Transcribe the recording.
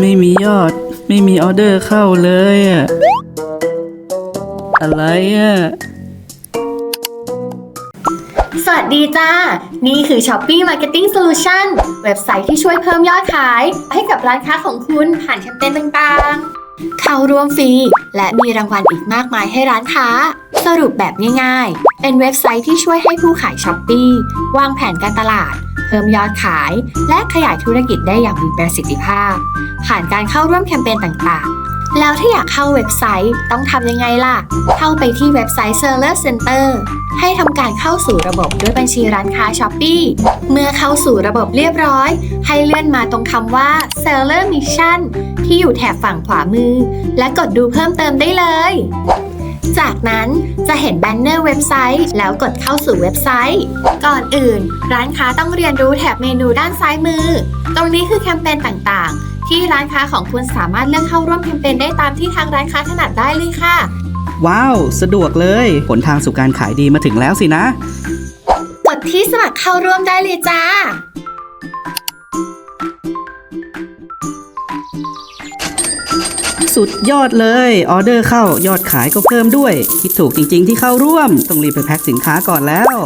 ไม่มียอด ไม่มีออเดอร์เข้าเลยอะอะไรอะสวัสดีจ้า นี่คือ Shopee Marketing Solution เว็บไซต์ที่ช่วยเพิ่มยอดขาย ให้กับร้านค้าของคุณผ่านแคมเปญต่างๆ เข้าร่วมฟรี และมีรางวัลอีกมากมายให้ร้านค้า สรุปแบบง่ายๆ เป็นเว็บไซต์ที่ช่วยให้ผู้ขาย Shopee วางแผนการตลาด พิ่มยอดขาย และขยายธุรกิจได้อย่างมีประสิทธิภาพ ผ่านการเข้าร่วมแคมเปญต่างๆ แล้วถ้าอยากเข้าเว็บไซต์ต้องทำยังไงล่ะ เข้าไปที่เว็บไซต์ Seller Center ให้ทำการเข้าสู่ระบบด้วยบัญชีร้านค้า Shopee เมื่อเข้าสู่ระบบเรียบร้อย ให้เลื่อนมาตรงคำว่า Seller Mission ที่อยู่แถบฝั่งขวามือ และกดดูเพิ่มเติมได้เลย จากนั้นจะเห็นแบนเนอร์เว็บไซต์แล้วกดเข้าสู่เว็บไซต์ ก่อนอื่น ร้านค้าต้องเรียนรู้แถบเมนูด้านซ้ายมือ ตรงนี้คือแคมเปญต่างๆ ที่ร้านค้าของคุณสามารถเลือกเข้าร่วมแคมเปญได้ตามที่ทางร้านค้าถนัดได้เลยค่ะ ว้าว สะดวกเลยผลทางสู่การขายดีมาถึงแล้วสินะ กดที่สมัครเข้าร่วมได้เลยจ้า สุดยอดเลยออเดอร์เข้ายอดขายก็เพิ่มด้วย คิดถูกจริง ๆ ที่เข้าร่วม ต้องรีบไปแพ็คสินค้าก่อนแล้ว